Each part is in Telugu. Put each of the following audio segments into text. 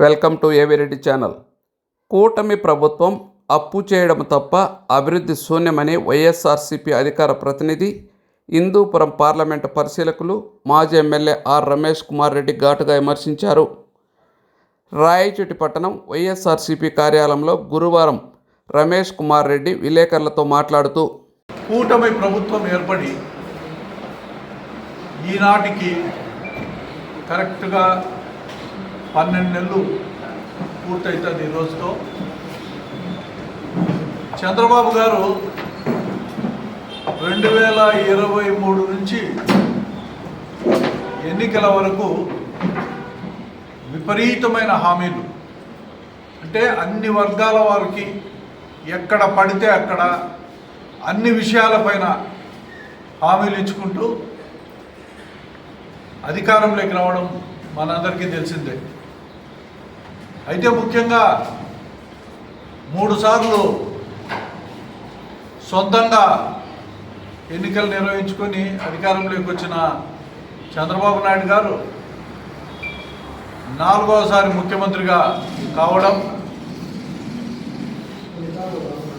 Welcome to AV Reddy channel. కూటమి ప్రభుత్వం అప్పు చేయడం తప్ప అభివృద్ధి శూన్యమని వైఎస్ఆర్సీపీ అధికార ప్రతినిధి హిందూపురం పార్లమెంటు పరిశీలకులు మాజీ ఎమ్మెల్యే ఆర్ రమేష్ కుమార్ రెడ్డి ఘాటుగా విమర్శించారు. రాయచోటి పట్టణం వైఎస్ఆర్సీపీ కార్యాలయంలో గురువారం రమేష్ కుమార్ రెడ్డి విలేకరులతో మాట్లాడుతూ కూటమి ప్రభుత్వం ఏర్పడి ఈనాటికి కరెక్ట్గా పన్నెండు నెలలు పూర్తవుతుంది ఈ రోజుతో. చంద్రబాబు గారు రెండు వేల ఇరవై మూడు నుంచి ఎన్నికల వరకు విపరీతమైన హామీలు. అంటే అన్ని వర్గాల వారికి ఎక్కడ పడితే అక్కడ అన్ని విషయాలపైన హామీలు ఇచ్చుకుంటూ అధికారంలోకి రావడం మనందరికీ తెలిసిందే. అయితే ముఖ్యంగా మూడుసార్లు సొంతంగా ఎన్నికలు నిర్వహించుకొని అధికారంలోకి వచ్చిన చంద్రబాబు నాయుడు గారు నాలుగవసారి ముఖ్యమంత్రిగా కావడం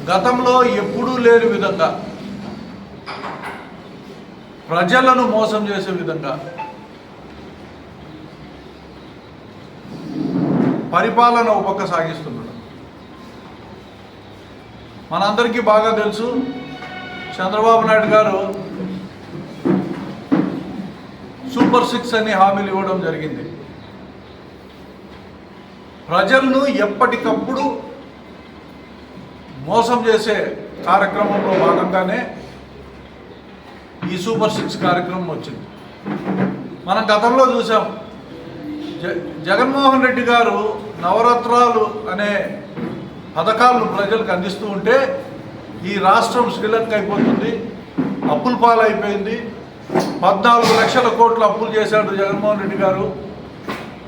గతంలో ఎప్పుడూ లేని విధంగా ప్రజలను మోసం చేసే విధంగా పరిపాలన ఒక సాగిస్తున్నాడు మనందరికీ బాగా తెలుసు చంద్రబాబు నాయుడు గారు సూపర్ సిక్స్ అని హామీలు ఇవ్వడం జరిగింది. ప్రజలను ఎప్పటికప్పుడు మోసం చేసే కార్యక్రమంలో భాగంగానే ఈ సూపర్ సిక్స్ కార్యక్రమం వచ్చింది. మనం గతంలో చూసాం జ జగన్మోహన్ రెడ్డి గారు నవరత్నాలు అనే పథకాలను ప్రజలకు అందిస్తూ ఉంటే ఈ రాష్ట్రం శ్రీలంక అయిపోతుంది అప్పుల పాలైపోయింది. పద్నాలుగు లక్షల కోట్ల అప్పులు చేశాడు జగన్మోహన్ రెడ్డి గారు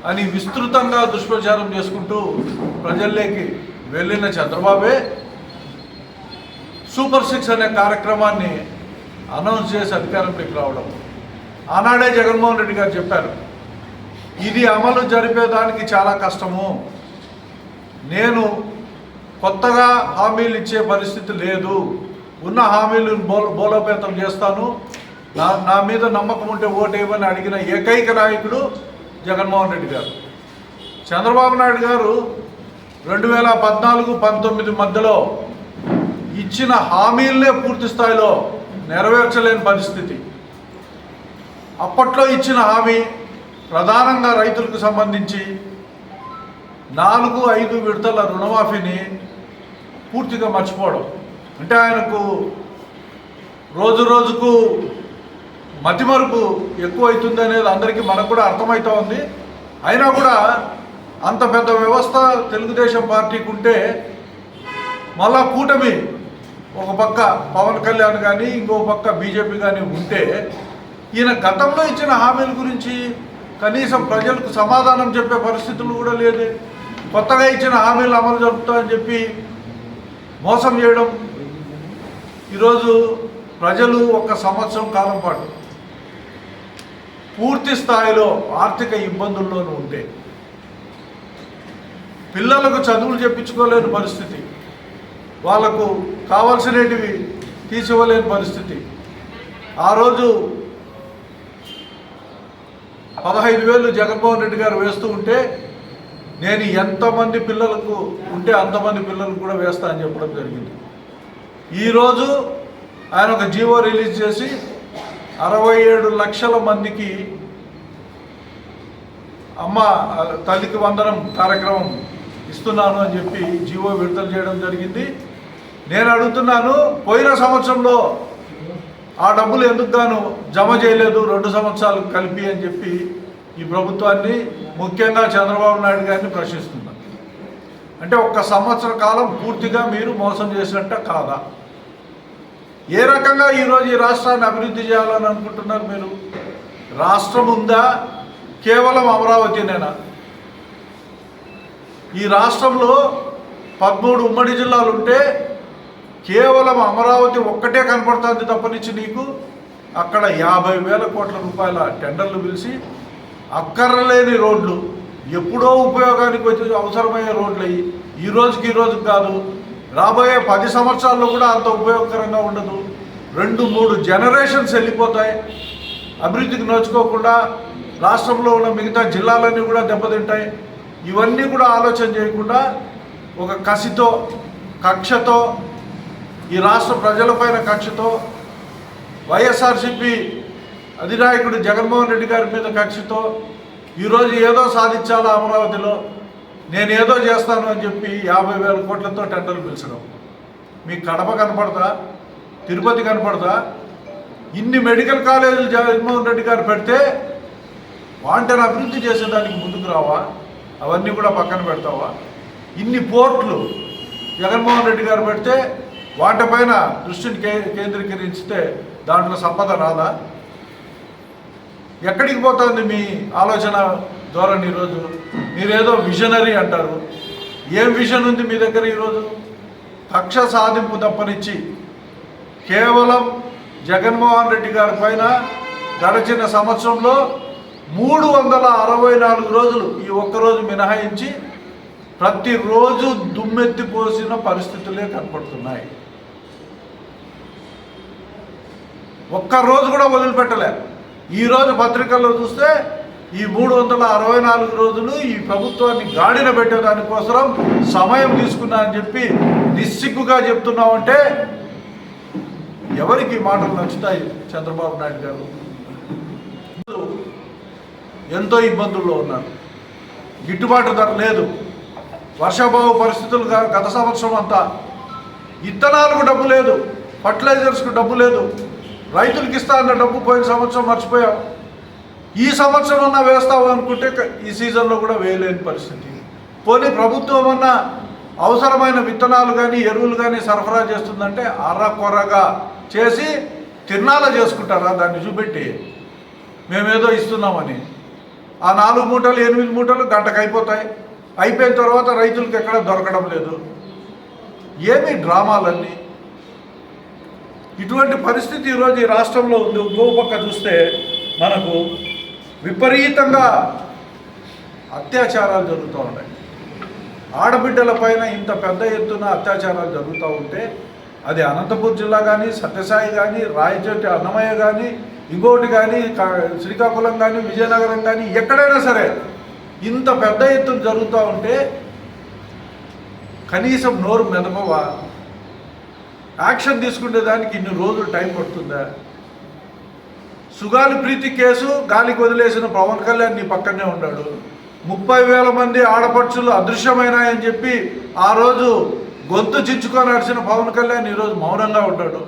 అని విస్తృతంగా దుష్ప్రచారం చేసుకుంటూ ప్రజల్లోకి వెళ్ళిన చంద్రబాబే సూపర్ సిక్స్ అనే కార్యక్రమాన్ని అనౌన్స్ చేసి అధికారంలోకి రావడం. ఆనాడే జగన్మోహన్ రెడ్డి గారు చెప్పారు ఇది అమలు జరిపేదానికి చాలా కష్టము. నేను కొత్తగా హామీలు ఇచ్చే పరిస్థితి లేదు. ఉన్న హామీలను బో బోలోపేతం చేస్తాను. నా నా మీద నమ్మకం ఉంటే ఓటేయమని అడిగిన ఏకైక నాయకుడు జగన్మోహన్ రెడ్డి గారు. చంద్రబాబు నాయుడు గారు రెండు వేల పద్నాలుగు పంతొమ్మిది మధ్యలో ఇచ్చిన హామీలనే పూర్తి స్థాయిలో నెరవేర్చలేని పరిస్థితి. అప్పట్లో ఇచ్చిన హామీ ప్రధానంగా రైతులకు సంబంధించి నాలుగు ఐదు విడతల రుణమాఫీని పూర్తిగా మర్చిపోవడం. అంటే ఆయనకు రోజు రోజుకు మతిమరుపు ఎక్కువ అవుతుంది అనేది అందరికీ మనకు కూడా అర్థమవుతా ఉంది. అయినా కూడా అంత పెద్ద వ్యవస్థ తెలుగుదేశం పార్టీకి ఉంటే మళ్ళా కూటమి ఒక పక్క పవన్ కళ్యాణ్ కానీ ఇంకో పక్క బీజేపీ కానీ ఉంటే ఈయన గతంలో ఇచ్చిన హామీల గురించి కనీసం ప్రజలకు సమాధానం చెప్పే పరిస్థితులు కూడా లేదు. కొత్తగా ఇచ్చిన హామీలు అమలు జరుపుతామని చెప్పి మోసం చేయడం ఈరోజు ప్రజలు ఒక సంవత్సరం కాలం పాటు పూర్తి స్థాయిలో ఆర్థిక ఇబ్బందుల్లోనూ ఉంటే పిల్లలకు చదువులు చెప్పించుకోలేని పరిస్థితి వాళ్ళకు కావాల్సినవి తీసివ్వలేని పరిస్థితి. ఆ రోజు పదహైదు వేలు జగన్మోహన్ రెడ్డి గారు వేస్తూ ఉంటే నేను ఎంతమంది పిల్లలకు ఉంటే అంతమంది పిల్లలకు కూడా వేస్తా అని చెప్పడం జరిగింది. ఈరోజు ఆయన ఒక జీవో రిలీజ్ చేసి అరవై ఏడు లక్షల మందికి అమ్మ తల్లికి వందనం కార్యక్రమం ఇస్తున్నాను అని చెప్పి జీవో విడుదల చేయడం జరిగింది. నేను అడుగుతున్నాను పోయిన సంవత్సరంలో ఆ డబ్బులు ఎందుకు గాను జమ చేయలేదు రెండు సంవత్సరాలు కలిపి అని చెప్పి ఈ ప్రభుత్వాన్ని ముఖ్యంగా చంద్రబాబు నాయుడు గారిని ప్రశ్నిస్తున్నాను అంటే ఒక్క సంవత్సర కాలం పూర్తిగా మీరు మోసం చేసినట్ట కాదా? ఏ రకంగా ఈరోజు ఈ రాష్ట్రాన్ని అభివృద్ధి చేయాలని అనుకుంటున్నారు మీరు? రాష్ట్రం ఉందా? కేవలం అమరావతినేనా? ఈ రాష్ట్రంలో పదమూడు ఉమ్మడి జిల్లాలు ఉంటే కేవలం అమరావతి ఒక్కటే కనపడుతుంది తప్పనిచ్చి నీకు. అక్కడ యాభై వేల కోట్ల రూపాయల టెండర్లు పిలిచి అక్కర్లేని రోడ్లు ఎప్పుడో ఉపయోగానికి వచ్చి అవసరమయ్యే రోడ్లు అయ్యి ఈ రోజుకి ఈ రోజుకి కాదు రాబోయే పది సంవత్సరాల్లో కూడా అంత ఉపయోగకరంగా ఉండదు. రెండు మూడు జనరేషన్స్ వెళ్ళిపోతాయి. అభివృద్ధికి నోచుకోకుండా రాష్ట్రంలో ఉన్న మిగతా జిల్లాలన్నీ కూడా దెబ్బతింటాయి. ఇవన్నీ కూడా ఆలోచన చేయకుండా ఒక కసితో కక్షతో ఈ రాష్ట్ర ప్రజలపైన కక్షతో వైఎస్ఆర్సిపి అధినాయకుడు జగన్మోహన్ రెడ్డి గారి మీద కక్షతో ఈరోజు ఏదో సాధించాలా అమరావతిలో నేను ఏదో చేస్తాను అని చెప్పి యాభై వేల కోట్లతో టెండర్లు పిలిచడం. మీకు కడప కనపడతా? తిరుపతి కనపడతా? ఇన్ని మెడికల్ కాలేజీలు జగన్మోహన్ రెడ్డి గారు పెడితే వాంటని అభివృద్ధి చేసేదానికి ముందుకు రావా? అవన్నీ కూడా పక్కన పెడతావా? ఇన్ని పోర్ట్లు జగన్మోహన్ రెడ్డి గారు పెడితే వాటిపైన దృష్టిని కే కేంద్రీకరించితే దాంట్లో సంపద రాదా? ఎక్కడికి పోతుంది మీ ఆలోచన ధోరణి ఈరోజు? మీరేదో విజనరీ అంటారు. ఏం విజన్ ఉంది మీ దగ్గర ఈరోజు? కక్ష సాధింపు తప్పనిచ్చి. కేవలం జగన్మోహన్ రెడ్డి గారి పైన గడిచిన సంవత్సరంలో మూడు వందల అరవై నాలుగు రోజులు ఈ ఒక్కరోజు మినహాయించి ప్రతిరోజు దుమ్మెత్తి పోసిన పరిస్థితులే కనపడుతున్నాయి. ఒక్క రోజు కూడా వదిలిపెట్టలే. ఈ రోజు పత్రికల్లో చూస్తే ఈ మూడు వందల అరవై నాలుగు రోజులు ఈ ప్రభుత్వాన్ని గాడిన పెట్టేదానికోసం సమయం తీసుకున్నానని చెప్పి నిస్సిగ్గుగా చెప్తున్నామంటే ఎవరికి మాటలు నచ్చుతాయి చంద్రబాబు నాయుడు గారు? ఎంతో ఇబ్బందుల్లో ఉన్నారు. గిట్టుబాటు ధర లేదు. వర్షాభావ పరిస్థితులు గత సంవత్సరం అంతా. ఇత్తనాలకు డబ్బు లేదు. ఫర్టిలైజర్స్కు డబ్బు లేదు. రైతులకు ఇస్తా అన్న డబ్బు పోయిన సంవత్సరం మర్చిపోయాం. ఈ సంవత్సరం అన్నా వేస్తావు అనుకుంటే ఈ సీజన్లో కూడా వేయలేని పరిస్థితి. పోనీ ప్రభుత్వం అన్నా అవసరమైన విత్తనాలు కానీ ఎరువులు కానీ సరఫరా చేస్తుందంటే అర్రకొరగా చేసి తిన్నాల చేసుకుంటారా? దాన్ని చూపెట్టి మేమేదో ఇస్తున్నామని. ఆ నాలుగు మూటలు ఎనిమిది మూటలు గంటకు అయిపోతాయి. అయిపోయిన తర్వాత రైతులకు ఎక్కడ దొరకడం లేదు. ఏమి డ్రామాలన్నీ? ఇటువంటి పరిస్థితి ఈరోజు ఈ రాష్ట్రంలో ఉంది. ఇంకో పక్క చూస్తే మనకు విపరీతంగా అత్యాచారాలు జరుగుతూ ఉన్నాయి. ఆడబిడ్డల పైన ఇంత పెద్ద ఎత్తున అత్యాచారాలు జరుగుతూ ఉంటే అది అనంతపూర్ జిల్లా కానీ సత్యసాయి కానీ రాయచోటి అన్నమయ్య కానీ ఇంకోటి కానీ కా- శ్రీకాకుళం కానీ విజయనగరం కానీ ఎక్కడైనా సరే ఇంత పెద్ద ఎత్తున జరుగుతూ ఉంటే కనీసం నోరు మెదపవా యాక్షన్ తీసుకునే దానికి ఇన్ని రోజులు టైం పడుతుందా? సుగాలి ప్రీతి కేసు గాలికి వదిలేసిన పవన్ కళ్యాణ్ నీ పక్కనే ఉన్నాడు. ముప్పై వేల మంది ఆడపడుచులు అదృశ్యమైనాయని చెప్పి ఆ రోజు గొంతు చించుకొని నడిచిన పవన్ కళ్యాణ్ ఈరోజు మౌనంగా ఉన్నాడు.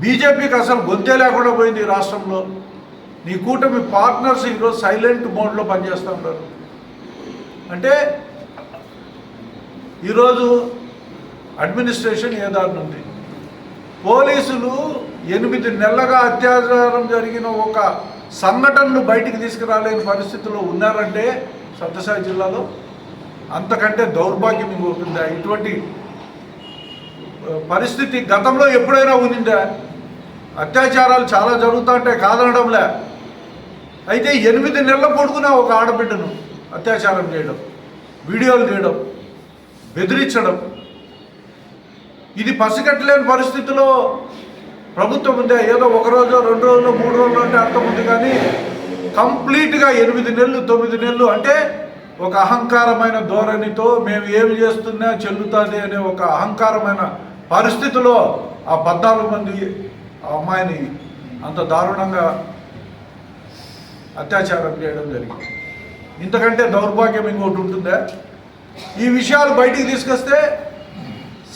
బీజేపీకి అసలు గొంతే లేకుండా పోయింది ఈ రాష్ట్రంలో. నీ కూటమి పార్ట్నర్స్ ఈరోజు సైలెంట్ మోడ్లో పనిచేస్తూ ఉన్నారు. అంటే ఈరోజు అడ్మినిస్ట్రేషన్ ఏ ఉంది? పోలీసులు ఎనిమిది నెలలుగా అత్యాచారం జరిగిన ఒక సంఘటనను బయటికి తీసుకురాలేని పరిస్థితుల్లో ఉన్నారంటే సత్యసాయి జిల్లాలో అంతకంటే దౌర్భాగ్యం ఇంకొకటిందా ఇటువంటి పరిస్థితి గతంలో ఎప్పుడైనా ఉన్నిందా అత్యాచారాలు చాలా జరుగుతుంటే కాదనడంలే. అయితే ఎనిమిది నెలల పొడుగున ఒక ఆడబిడ్డను అత్యాచారం చేయడం వీడియోలు తీయడం బెదిరించడం ఇది పసిగట్టలేని పరిస్థితిలో ప్రభుత్వం ఉందే? ఏదో ఒక రోజు రెండు రోజులు మూడు రోజులు అంటే అర్థం ఉంది కానీ కంప్లీట్గా ఎనిమిది నెలలు తొమ్మిది నెలలు అంటే ఒక అహంకారమైన ధోరణితో మేము ఏమి చేస్తున్నా చెల్లుతుంది అనే ఒక అహంకారమైన పరిస్థితిలో ఆ పద్నాలుగు మంది ఆ అమ్మాయిని అంత దారుణంగా అత్యాచారం చేయడం జరిగింది. ఇంతకంటే దౌర్భాగ్యం ఇంకోటి ఉంటుందా? ఈ విషయాలు బయటికి తీసుకొస్తే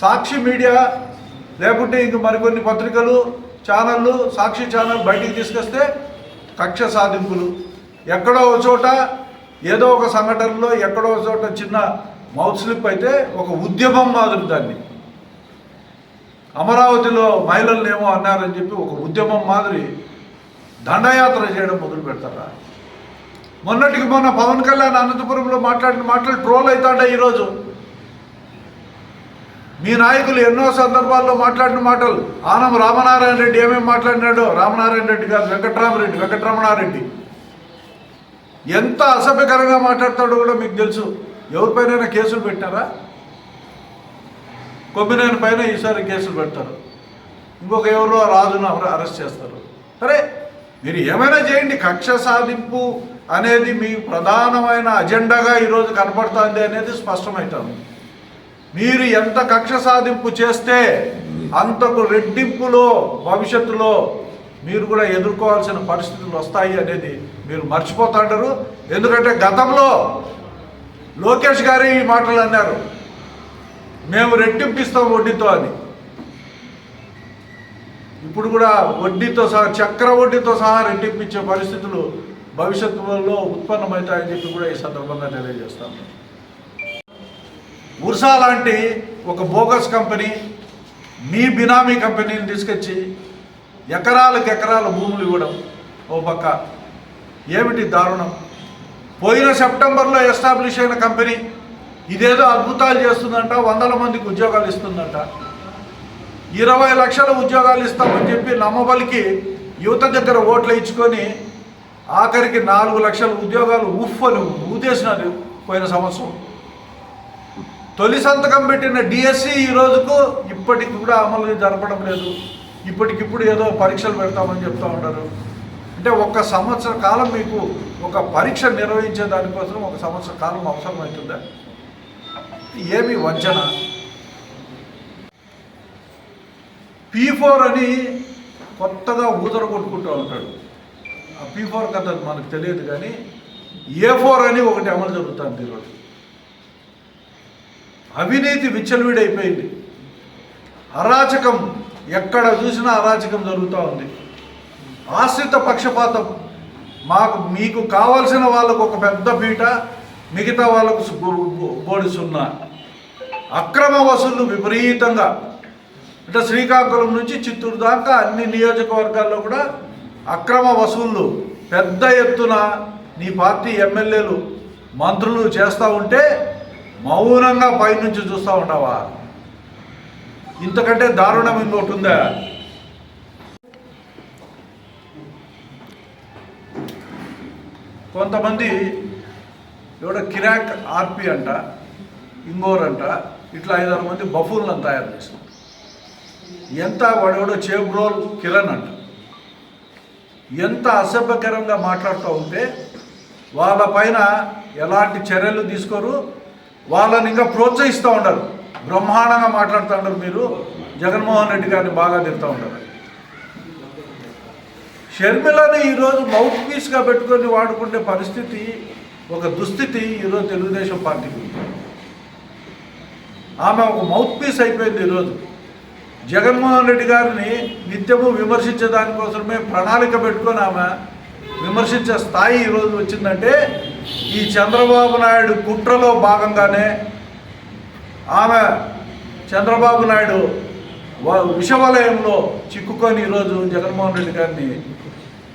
సాక్షి మీడియా లేకుంటే ఇంక మరికొన్ని పత్రికలు ఛానళ్ళు సాక్షి ఛానల్ బయటికి తీసుకొస్తే కక్ష సాధింపులు. ఎక్కడో ఒక చోట ఏదో ఒక సంఘటనలో ఎక్కడో ఒక చోట చిన్న మౌత్ స్లిప్ అయితే ఒక ఉద్యమం మాదిరి దాన్ని. అమరావతిలో మహిళలు ఏమో అన్నారని చెప్పి ఒక ఉద్యమం మాదిరి దండయాత్ర చేయడం మొదలు పెడతారా? మొన్నటికి మొన్న పవన్ కళ్యాణ్ అనంతపురంలో మాట్లాడిన మాటలు ట్రోల్ అవుతాడా ఈరోజు. మీ నాయకులు ఎన్నో సందర్భాల్లో మాట్లాడిన మాటలు. ఆనం రామనారాయణ రెడ్డి ఏమేమి మాట్లాడినాడో? రామనారాయణ రెడ్డి గారు వెంకట్రామరెడ్డి వెంకటరమణారెడ్డి ఎంత అసభ్యకరంగా మాట్లాడతాడో కూడా మీకు తెలుసు. ఎవరిపైన కేసులు పెట్టారా? కొమ్మినేని పైన ఈసారి కేసులు పెడతారు. ఇంకొక ఎవరో రాజును అరెస్ట్ చేస్తారు. సరే మీరు ఏమైనా చేయండి. కక్ష సాధింపు అనేది మీ ప్రధానమైన అజెండాగా ఈరోజు కనపడుతుంది అనేది స్పష్టమవుతుంది. మీరు ఎంత కక్ష సాధింపు చేస్తే అంతకు రెట్టింపులో భవిష్యత్తులో మీరు కూడా ఎదుర్కోవాల్సిన పరిస్థితులు వస్తాయి అనేది మీరు మర్చిపోతాంటారు ఎందుకంటే గతంలో లోకేష్ గారి ఈ మాటలు అన్నారు. మేము రెట్టింపిస్తాం వడ్డీతో అని. ఇప్పుడు కూడా వడ్డీతో సహా చక్ర వడ్డీతో సహా రెట్టింపించే పరిస్థితులు భవిష్యత్తులో ఉత్పన్నమవుతాయని చెప్పి కూడా ఈ సందర్భంగా తెలియజేస్తాము ఉర్సా లాంటి ఒక బోగస్ కంపెనీ మీ బినామీ కంపెనీని తీసుకొచ్చి ఎకరాలకు ఎకరాల భూములు ఇవ్వడం ఓ పక్క. ఏమిటి దారుణం? పోయిన సెప్టెంబర్లో ఎస్టాబ్లిష్ అయిన కంపెనీ ఇదేదో అద్భుతాలు చేస్తుందంట వందల మందికి ఉద్యోగాలు ఇస్తుందంట. ఇరవై లక్షల ఉద్యోగాలు ఇస్తామని చెప్పి నమ్మబలికి యువత దగ్గర ఓట్లు ఇచ్చుకొని ఆఖరికి నాలుగు లక్షల ఉద్యోగాలు ఉఫ్ అని ఊదేసినారు పోయిన సంవత్సరం. తొలి సంతకం పెట్టిన డిఎస్సి ఈ రోజుకు ఇప్పటికి కూడా అమలు జరపడం లేదు. ఇప్పటికిప్పుడు ఏదో పరీక్షలు పెడతామని చెప్తా ఉంటారు అంటే ఒక సంవత్సర కాలం మీకు ఒక పరీక్ష నిర్వహించే దానికోసం ఒక సంవత్సర కాలం అవసరమవుతుందా ఏమి వంచన? పీ ఫోర్ అని కొత్తగా ఊదర కొట్టుకుంటూ ఉంటాడు. ఆ పీ ఫోర్ కథ మనకు తెలియదు కానీ ఏ ఫోర్ అని ఒకటి అమలు జరుగుతుంది ఈరోజు. అవినీతి విచ్చలవిడైపోయింది. అరాచకం ఎక్కడ చూసినా అరాచకం జరుగుతూ ఉంది. ఆశ్రిత పక్షపాతం మాకు మీకు కావాల్సిన వాళ్ళకు ఒక పెద్ద పీట మిగతా వాళ్ళకు సు- బోడి సున్నా. అక్రమ వసూళ్ళు విపరీతంగా. అంటే శ్రీకాకుళం నుంచి చిత్తూరు దాకా అన్ని నియోజకవర్గాల్లో కూడా అక్రమ వసూళ్ళు పెద్ద ఎత్తున నీ పార్టీ ఎమ్మెల్యేలు మంత్రులు చేస్తూ ఉంటే మౌనంగా పైనుంచి చూస్తూ ఉంటావా? ఇంతకంటే దారుణం ఇంకోటి ఉందా? కొంతమంది ఎవడో కిరాక్ ఆర్పి అంట ఇంగోర్ అంట ఇట్లా ఐదారు మంది బఫూన్లను తయారు చేస్తారు ఎంత వాడెవడో చేబ్రోల్ కిరణ్ అంట. ఎంత అసభ్యకరంగా మాట్లాడుతూ ఉంటే వాళ్ళ పైన ఎలాంటి చర్యలు తీసుకోరు వాళ్ళని ఇంకా ప్రోత్సహిస్తూ ఉండరు బ్రహ్మాండంగా మాట్లాడుతూ ఉండరు మీరు. జగన్మోహన్ రెడ్డి గారిని బాగా తిడుతూ ఉంటారు షర్మిలని ఈరోజు మౌత్ పీస్గా పెట్టుకొని వాడుకునే పరిస్థితి ఒక దుస్థితి ఈరోజు తెలుగుదేశం పార్టీకి ఉంది. ఆమె ఒక మౌత్ పీస్ అయిపోయింది ఈరోజు. జగన్మోహన్ రెడ్డి గారిని నిత్యము విమర్శించే దానికోసమే ప్రణాళిక పెట్టుకొని ఆమె విమర్శించే స్థాయి ఈరోజు వచ్చిందంటే ఈ చంద్రబాబు నాయుడు కుట్రలో భాగంగానే ఆమె చంద్రబాబు నాయుడు విషవలయంలో చిక్కుకొని ఈరోజు జగన్మోహన్ రెడ్డి గారిని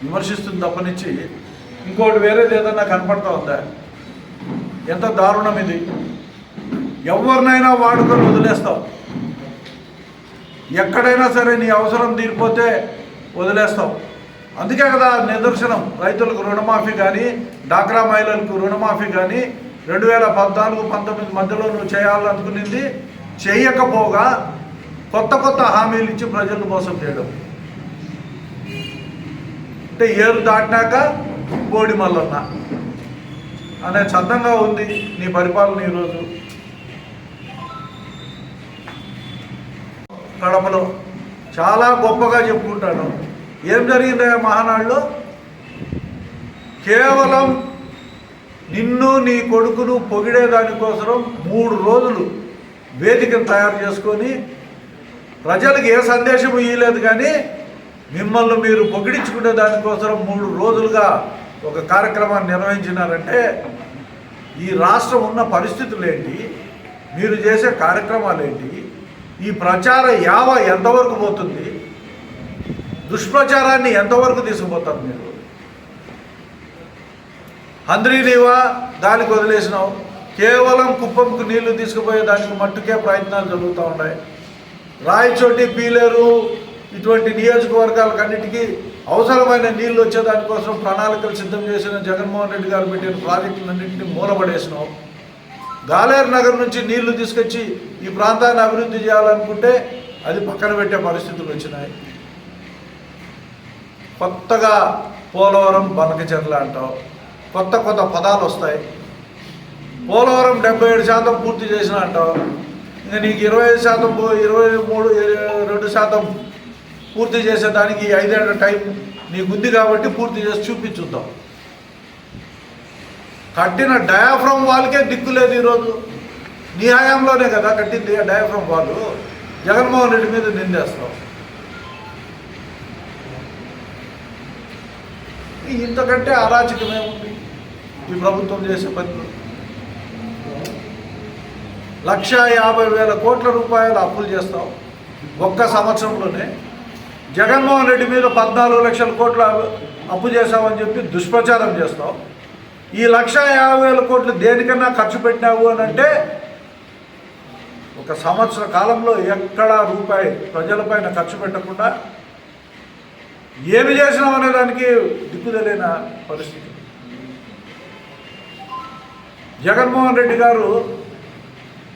విమర్శిస్తుంది తప్పనిచ్చి ఇంకోటి వేరేది ఏదన్నా కనపడతా ఉందా? ఎంత దారుణం ఇది. ఎవరినైనా వాడుకొని వదిలేస్తావు. ఎక్కడైనా సరే నీ అవసరం తీరిపోతే వదిలేస్తావు. అందుకే కదా నిదర్శనం. రైతులకు రుణమాఫీ కానీ డాక్రా మహిళలకు రుణమాఫీ కానీ రెండు వేల పద్నాలుగు పంతొమ్మిది మధ్యలో నువ్వు చేయాలనుకునింది చేయకపోగా కొత్త కొత్త హామీలు ఇచ్చి ప్రజలను మోసం చేయడం. అంటే ఏరు దాటినాక బోడి మల్లన్న. అనే చందంగా ఉంది నీ పరిపాలన ఈరోజు. కడపలో చాలా గొప్పగా చెప్పుకుంటాను. ఏం జరిగింది ఆ మహానాడులో? కేవలం నిన్ను నీ కొడుకును పొగిడే దానికోసం మూడు రోజులు వేదికను తయారు చేసుకొని ప్రజలకు ఏ సందేశం ఇవ్వలేదు కానీ మిమ్మల్ని మీరు పొగిడించుకునే దానికోసం మూడు రోజులుగా ఒక కార్యక్రమాన్ని నిర్వహించినారంటే ఈ రాష్ట్రం ఉన్న పరిస్థితులు ఏంటి? మీరు చేసే కార్యక్రమాలు ఏంటి? ఈ ప్రచార యావ ఎంతవరకు పోతుంది? దుష్ప్రచారాన్ని ఎంతవరకు తీసుకుపోతారు మీరు? హంద్రీనీవా దానికి వదిలేసినావు. కేవలం కుప్పంకు నీళ్ళు తీసుకుపోయే దానికి మట్టుకే ప్రయత్నాలు జరుగుతూ ఉన్నాయి. రాయచోటి పీలేరు ఇటువంటి నియోజకవర్గాలకన్నిటికీ అవసరమైన నీళ్ళు వచ్చేదానికోసం ప్రణాళికలు సిద్ధం చేసిన జగన్మోహన్ రెడ్డి గారు పెట్టిన ప్రాజెక్టులన్నింటినీ మూలపడేసినాం గాలేరు నగర్ నుంచి నీళ్ళు తీసుకొచ్చి ఈ ప్రాంతాన్ని అభివృద్ధి చేయాలనుకుంటే అది పక్కన పెట్టే పరిస్థితులు వచ్చినాయి. కొత్తగా పోలవరం బనకచెర్ల అంటావు. కొత్త కొత్త పదాలు వస్తాయి. పోలవరం డెబ్బై ఏడు శాతం పూర్తి చేసిన అంటావు. ఇంకా నీకు ఇరవై ఐదు శాతం ఇరవై మూడు రెండు శాతం పూర్తి చేసేదానికి ఈ ఐదేళ్ళ టైం నీకు ఉంది కాబట్టి పూర్తి చేసి చూపించుద్దాం. కట్టిన డయాఫ్రమ్ వాళ్ళకే దిక్కు లేదు ఈరోజు. నీ హయాంలోనే కదా కట్టింది ఆ డయాఫ్రమ్ వాళ్ళు. జగన్మోహన్ రెడ్డి మీద నిందేస్తాం ఇంతకంటే అరాచకమే ఉంది ఈ ప్రభుత్వం చేసే పనులు. లక్ష యాభై వేల కోట్ల రూపాయలు అప్పులు చేస్తాం. ఒక్క సంవత్సరంలోనే జగన్మోహన్ రెడ్డి మీద పద్నాలుగు లక్షల కోట్ల అప్పు చేశామని చెప్పి దుష్ప్రచారం చేస్తాం. ఈ లక్ష యాభై వేల కోట్లు దేనికన్నా ఖర్చు పెట్టినావు అని అంటే ఒక సంవత్సర కాలంలో ఎక్కడా రూపాయి ప్రజలపైన ఖర్చు పెట్టకుండా ఏమి చేసినాం అనే దానికి దిక్కుదలైన పరిస్థితి. జగన్మోహన్ రెడ్డి గారు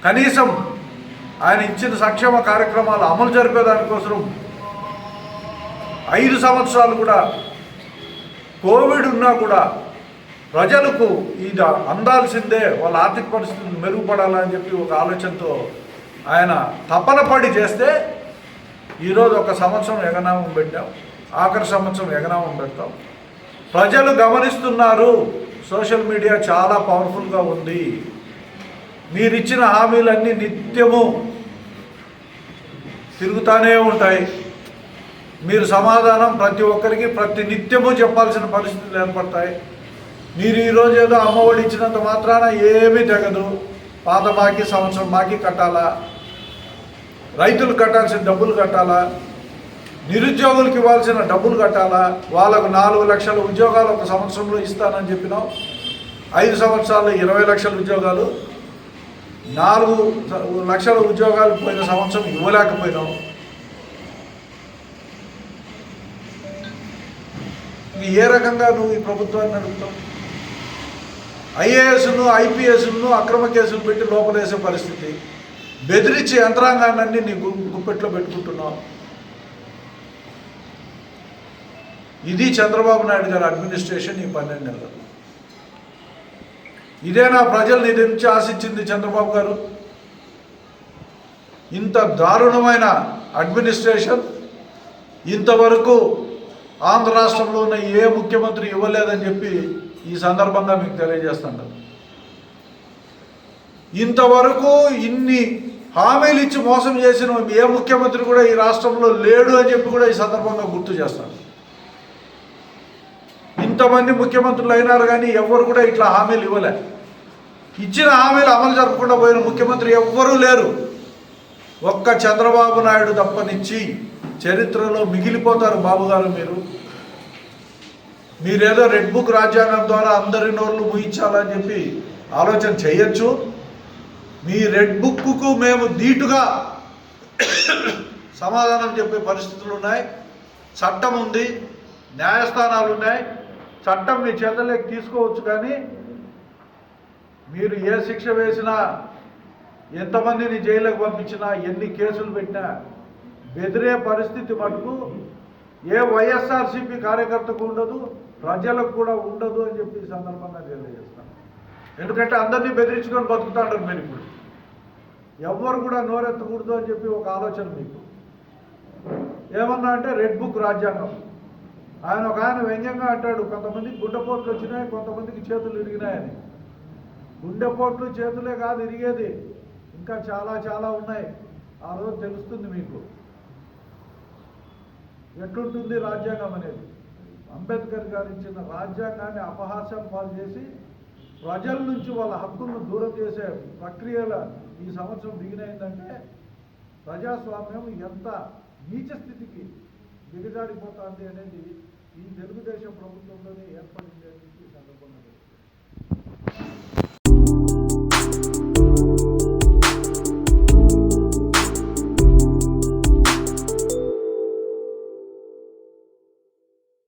కనీసం ఆయన ఇచ్చిన సంక్షేమ కార్యక్రమాలు అమలు జరిపేదానికోసం ఐదు సంవత్సరాలు కూడా కోవిడ్ ఉన్నా కూడా ప్రజలకు ఇది అందాల్సిందే వాళ్ళ ఆర్థిక పరిస్థితులు మెరుగుపడాలని చెప్పి ఒక ఆలోచనతో ఆయన తపన పడి చేస్తే ఈరోజు ఒక సంవత్సరం ఎగనామం పెట్టాం. ఆఖరి సంవత్సరం ఎగనామం పెడతాం ప్రజలు గమనిస్తున్నారు సోషల్ మీడియా చాలా పవర్ఫుల్గా ఉంది. మీరిచ్చిన హామీలన్నీ నిత్యము తిరుగుతూనే ఉంటాయి. మీరు సమాధానం ప్రతి ఒక్కరికి ప్రతి నిత్యము చెప్పాల్సిన పరిస్థితులు ఏర్పడతాయి. మీరు ఈరోజు ఏదో అమ్మఒడి ఇచ్చినంత మాత్రాన ఏమీ తెగదు. పాత బాకీ సంవత్సరం బాకీ కట్టాలా? రైతులు కట్టాల్సిన డబ్బులు కట్టాలా? నిరుద్యోగులకు ఇవ్వాల్సిన డబ్బులు కట్టాలా? వాళ్ళకు నాలుగు లక్షల ఉద్యోగాలు ఒక సంవత్సరంలో ఇస్తానని చెప్పినాం. ఐదు సంవత్సరాల్లో ఇరవై లక్షల ఉద్యోగాలు నాలుగు లక్షల ఉద్యోగాలు పోయిన సంవత్సరం ఇవ్వలేకపోయినాం. ఏ రకంగా నువ్వు ఈ ప్రభుత్వాన్ని నడుపుతావు? ఐఏఎస్ను ఐపీఎస్ను అక్రమ కేసులు పెట్టి లోపలేసే పరిస్థితి. బెదిరించి యంత్రాంగాన్ని నీ గు- గుప్పెట్లో పెట్టుకుంటున్నావు. ఇది చంద్రబాబు నాయుడు గారి అడ్మినిస్ట్రేషన్ ఈ పన్నెండు నెలలు. ఇదేనా ప్రజలు నీ నుంచి ఆశించింది చంద్రబాబు గారు? ఇంత దారుణమైన అడ్మినిస్ట్రేషన్ ఇంతవరకు ఆంధ్ర రాష్ట్రంలో ఉన్న ఏ ముఖ్యమంత్రి ఇవ్వలేదని చెప్పి ఈ సందర్భంగా మీకు తెలియజేస్తాను. ఇంతవరకు ఇన్ని హామీలు ఇచ్చి మోసం చేసిన ఏ ముఖ్యమంత్రి కూడా ఈ రాష్ట్రంలో లేడు అని చెప్పి కూడా ఈ సందర్భంగా గుర్తు చేస్తాను. ఇంతమంది ముఖ్యమంత్రులు అయినారు కానీ ఎవ్వరు కూడా ఇట్లా హామీలు ఇవ్వలే. ఇచ్చిన హామీలు అమలు జరపకుండా పోయిన ముఖ్యమంత్రి ఎవ్వరూ లేరు. ఒక్క చంద్రబాబు నాయుడు తప్పనిచ్చి చరిత్రలో మిగిలిపోతారు బాబు గారు మీరు. మీరేదో రెడ్ బుక్ రాజ్యాంగం ద్వారా అందరి నోర్లు ముయించాలని చెప్పి ఆలోచన చేయొచ్చు. మీ రెడ్ బుక్కు మేము ధీటుగా సమాధానం చెప్పే పరిస్థితులు ఉన్నాయి. చట్టం ఉంది న్యాయస్థానాలు ఉన్నాయి. చట్టం మీ చేతలోకి తీసుకోవచ్చు కానీ మీరు ఏ శిక్ష వేసినా ఎంతమందిని జైలుకు పంపించినా ఎన్ని కేసులు పెట్టినా బెదిరే పరిస్థితి మటుకు ఏ వైఎస్ఆర్సీపీ కార్యకర్తకు ఉండదు ప్రజలకు కూడా ఉండదు అని చెప్పి ఈ సందర్భంగా తెలియజేస్తాను. ఎందుకంటే అందరినీ బెదిరించుకొని బతుకుతాడు మీరు ఇప్పుడు. ఎవ్వరు కూడా నోరెత్తకూడదు అని చెప్పి ఒక ఆలోచన మీకు. ఏమన్నా అంటే రెడ్ బుక్ రాజ్యాంగం. ఆయన ఒక ఆయన వ్యంగ్యంగా అంటాడు కొంతమందికి గుండెపోట్లు వచ్చినాయి కొంతమందికి చేతులు ఇరిగినాయని గుండెపోట్లు చేతులే కాదు ఇరిగేది ఇంకా చాలా చాలా ఉన్నాయి. ఆ రోజు తెలుస్తుంది మీకు. ఎట్లుంటుంది రాజ్యాంగం అనేది? అంబేద్కర్ గారు ఇచ్చిన రాజ్యాంగాన్ని అపహాస్యం పాలు చేసి ప్రజల నుంచి వాళ్ళ హక్కులను దూరం చేసే ప్రక్రియల ఈ సంవత్సరం దిగినైందంటే ప్రజాస్వామ్యం ఎంత నీచ స్థితికి దిగజారిపోతుంది అనేది ఈ తెలుగుదేశం ప్రభుత్వంలోనే ఏర్పడింది అని చెప్పి సందర్భంగా